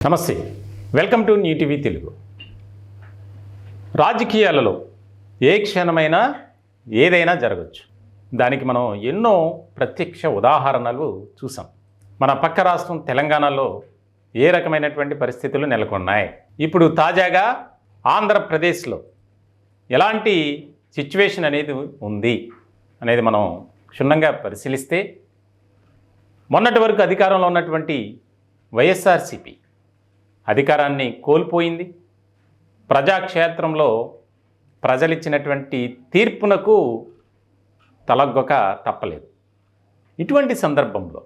నమస్తే. Welcome to new TV Telugu. రాజకీయాలలో ఏ క్షణమైనా ఏదైనా జరగచ్చు. దానికి మనం ఎన్నో ప్రత్యక్ష ఉదాహరణలు చూసాం. మన పక్క రాష్ట్రం తెలంగాణలో ఏ రకమైనటువంటి పరిస్థితులు నెలకొన్నాయి? ఇప్పుడు తాజాగా ఆంధ్రప్రదేశ్లో ఎలాంటి సిచ్యువేషన్ అనేది ఉంది అనేది మనం క్షుణ్ణంగా పరిశీలిస్తే మొన్నటి వరకు అధికారంలో ఉన్నటువంటి వైఎస్ఆర్సిపి అధికారాన్ని కోల్పోయింది. ప్రజాక్షేత్రంలో ప్రజలిచ్చినటువంటి తీర్పునకు తలగ్గొక తప్పలేదు. ఇటువంటి సందర్భంలో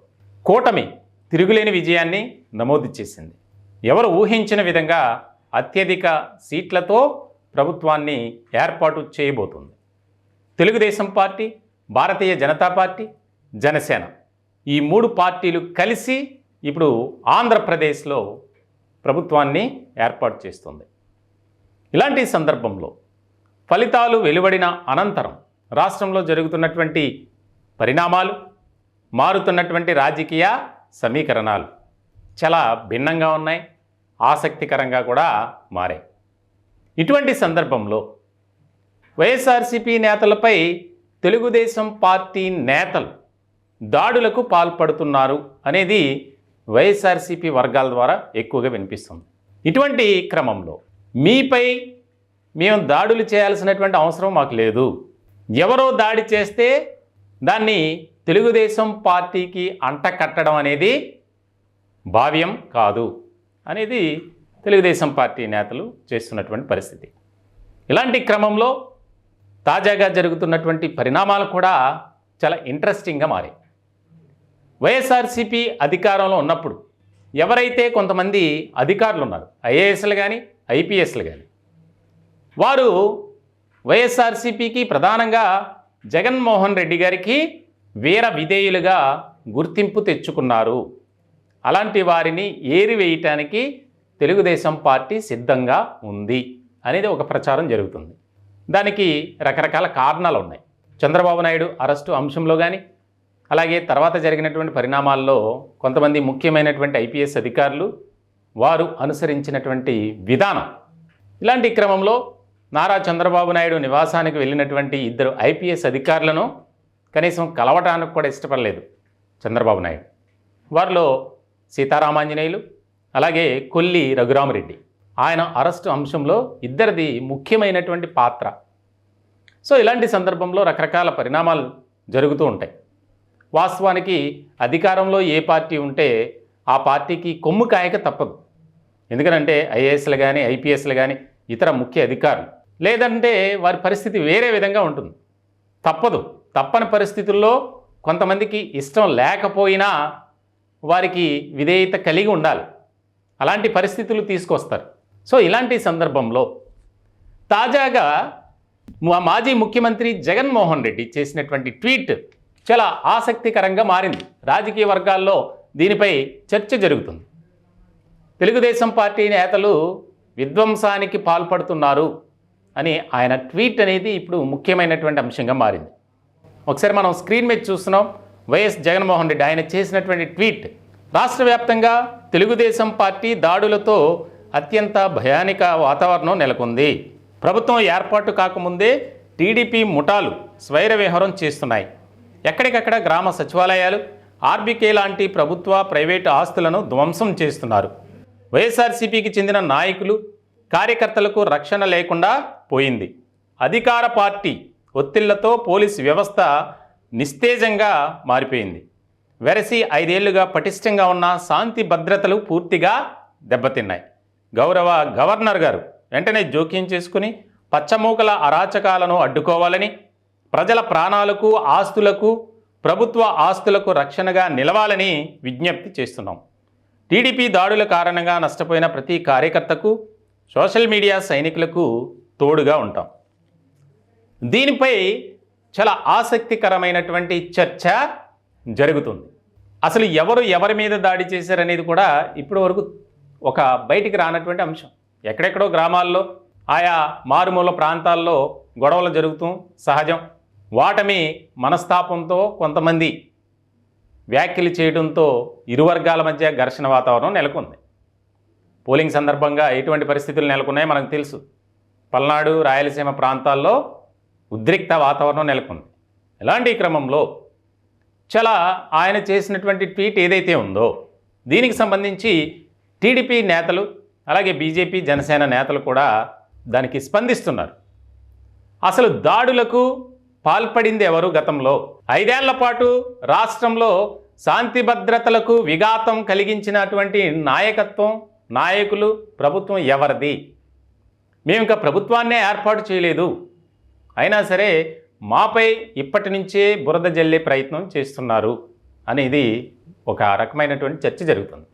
కూటమి తిరుగులేని విజయాన్ని నమోదు చేసింది. ఎవరు ఊహించిన విధంగా అత్యధిక సీట్లతో ప్రభుత్వాన్ని ఏర్పాటు చేయబోతుంది. తెలుగుదేశం పార్టీ భారతీయ జనతా పార్టీ జనసేన ఈ మూడు పార్టీలు కలిసి ఇప్పుడు ఆంధ్రప్రదేశ్లో ప్రభుత్వాన్ని ఏర్పాటు చేస్తుంది. ఇలాంటి సందర్భంలో ఫలితాలు వెలువడిన అనంతరం రాష్ట్రంలో జరుగుతున్నటువంటి పరిణామాలు మారుతున్నటువంటి రాజకీయ సమీకరణాలు చాలా భిన్నంగా ఉన్నాయి ఆసక్తికరంగా కూడా మారాయి. ఇటువంటి సందర్భంలో వైఎస్ఆర్సీపీ నేతలపై తెలుగుదేశం పార్టీ నేతలు దాడులకు పాల్పడుతున్నారు అనేది వైఎస్ఆర్సీపీ వర్గాల ద్వారా ఎక్కువగా వినిపిస్తుంది. ఇటువంటి క్రమంలో మీపై మేము దాడులు చేయాల్సినటువంటి అవసరం మాకు లేదు. ఎవరో దాడి చేస్తే దాన్ని తెలుగుదేశం పార్టీకి అంట కట్టడం అనేది భావ్యం కాదు అనేది తెలుగుదేశం పార్టీ నేతలు చేస్తున్నటువంటి పరిస్థితి. ఇలాంటి క్రమంలో తాజాగా జరుగుతున్నటువంటి పరిణామాలు కూడా చాలా ఇంట్రెస్టింగ్గా మారాయి. వైఎస్ఆర్సీపీ అధికారంలో ఉన్నప్పుడు ఎవరైతే కొంతమంది అధికారులు ఉన్నారు ఐఏఎస్లు కానీ ఐపీఎస్లు కానీ వారు వైఎస్ఆర్సీపీకి ప్రధానంగా జగన్మోహన్ రెడ్డి గారికి వీర విధేయులుగా గుర్తింపు తెచ్చుకున్నారు. అలాంటి వారిని ఏరివేయటానికి తెలుగుదేశం పార్టీ సిద్ధంగా ఉంది అనేది ఒక ప్రచారం జరుగుతుంది. దానికి రకరకాల కారణాలు ఉన్నాయి. చంద్రబాబు నాయుడు అరెస్టు అంశంలో కానీ అలాగే తర్వాత జరిగినటువంటి పరిణామాల్లో కొంతమంది ముఖ్యమైనటువంటి ఐపీఎస్ అధికారులు వారు అనుసరించినటువంటి విధానం. ఇలాంటి క్రమంలో నారా చంద్రబాబు నాయుడు నివాసానికి వెళ్ళినటువంటి ఇద్దరు ఐపీఎస్ అధికారులను కనీసం కలవటానికి కూడా ఇష్టపడలేదు చంద్రబాబు నాయుడు. వారిలో సీతారామాంజనేయులు అలాగే కొల్లి రఘురామరెడ్డి. ఆయన అరెస్టు అంశంలో ఇద్దరిది ముఖ్యమైనటువంటి పాత్ర. సో ఇలాంటి సందర్భంలో రకరకాల పరిణామాలు జరుగుతూ ఉంటాయి. వాస్తవానికి అధికారంలో ఏ పార్టీ ఉంటే ఆ పార్టీకి కొమ్ము కాయక తప్పదు. ఎందుకనంటే ఐఏఎస్లు కానీ ఐపీఎస్లు కానీ ఇతర ముఖ్య అధికారులు. లేదంటే వారి పరిస్థితి వేరే విధంగా ఉంటుంది. తప్పదు. తప్పని పరిస్థితుల్లో కొంతమందికి ఇష్టం లేకపోయినా వారికి విధేయత కలిగి ఉండాలి. అలాంటి పరిస్థితులు తీసుకొస్తారు. సో ఇలాంటి సందర్భంలో తాజాగా మా మాజీ ముఖ్యమంత్రి జగన్మోహన్ రెడ్డి చేసినటువంటి ట్వీట్ చాలా ఆసక్తికరంగా మారింది. రాజకీయ వర్గాల్లో దీనిపై చర్చ జరుగుతుంది. తెలుగుదేశం పార్టీ నేతలు విధ్వంసానికి పాల్పడుతున్నారు అని ఆయన ట్వీట్ అనేది ఇప్పుడు ముఖ్యమైనటువంటి అంశంగా మారింది. ఒకసారి మనం స్క్రీన్ మీద చూస్తున్నాం. వైఎస్ జగన్మోహన్ రెడ్డి ఆయన చేసినటువంటి ట్వీట్. రాష్ట్ర వ్యాప్తంగా తెలుగుదేశం పార్టీ దాడులతో అత్యంత భయానిక వాతావరణం నెలకొంది. ప్రభుత్వం ఏర్పాటు కాకముందే టీడీపీ ముఠాలు స్వైర విహారం చేస్తున్నాయి. ఎక్కడికక్కడ గ్రామ సచివాలయాలు ఆర్బీకే లాంటి ప్రభుత్వ ప్రైవేటు ఆస్తులను ధ్వంసం చేస్తున్నారు. వైఎస్ఆర్సీపీకి చెందిన నాయకులు కార్యకర్తలకు రక్షణ లేకుండా పోయింది. అధికార పార్టీ ఒత్తిళ్ళతో పోలీసు వ్యవస్థ నిస్తేజంగా మారిపోయింది. వెరసి ఐదేళ్ళుగా పటిష్టంగా ఉన్న శాంతి భద్రతలు పూర్తిగా దెబ్బతిన్నాయి. గౌరవ గవర్నర్ గారు వెంటనే జోక్యం చేసుకుని పచ్చమూకల అరాచకాలను అడ్డుకోవాలని ప్రజల ప్రాణాలకు ఆస్తులకు ప్రభుత్వ ఆస్తులకు రక్షణగా నిలవాలని విజ్ఞప్తి చేస్తున్నాం. టీడీపీ దాడుల కారణంగా నష్టపోయిన ప్రతి కార్యకర్తకు సోషల్ మీడియా సైనికులకు తోడుగా ఉంటాం. దీనిపై చాలా ఆసక్తికరమైనటువంటి చర్చ జరుగుతుంది. అసలు ఎవరు ఎవరి మీద దాడి చేశారనేది కూడా ఇప్పటి వరకు ఒక బయటికి రానటువంటి అంశం. ఎక్కడెక్కడో గ్రామాల్లో ఆయా మారుమూల ప్రాంతాల్లో గొడవలు జరుగుతూ సహజం. వాటమి మనస్తాపంతో కొంతమంది వ్యాఖ్యలు చేయడంతో ఇరు వర్గాల మధ్య ఘర్షణ వాతావరణం నెలకొంది. పోలింగ్ సందర్భంగా ఎటువంటి పరిస్థితులు నెలకొన్నాయో మనకు తెలుసు. పల్నాడు రాయలసీమ ప్రాంతాల్లో ఉద్రిక్త వాతావరణం నెలకొంది. ఇలాంటి క్రమంలో? చాలా ఆయన చేసినటువంటి ట్వీట్ ఏదైతే ఉందో దీనికి సంబంధించి టీడీపీ నేతలు అలాగే బీజేపీ జనసేన నేతలు కూడా దానికి స్పందిస్తున్నారు. అసలు దాడులకు పాల్పడింది ఎవరు గతంలో? ఐదేళ్ళ పాటు రాష్ట్రంలో శాంతి భద్రతలకు విఘాతం కలిగించినటువంటి నాయకత్వం నాయకులు ప్రభుత్వం ఎవరిది? మేము ఇంకా ప్రభుత్వాన్నే ఏర్పాటు చేయలేదు. అయినా సరే మాపై ఇప్పటి నుంచే బురద జల్లే ప్రయత్నం చేస్తున్నారు అనేది ఒక రకమైనటువంటి చర్చ జరుగుతుంది.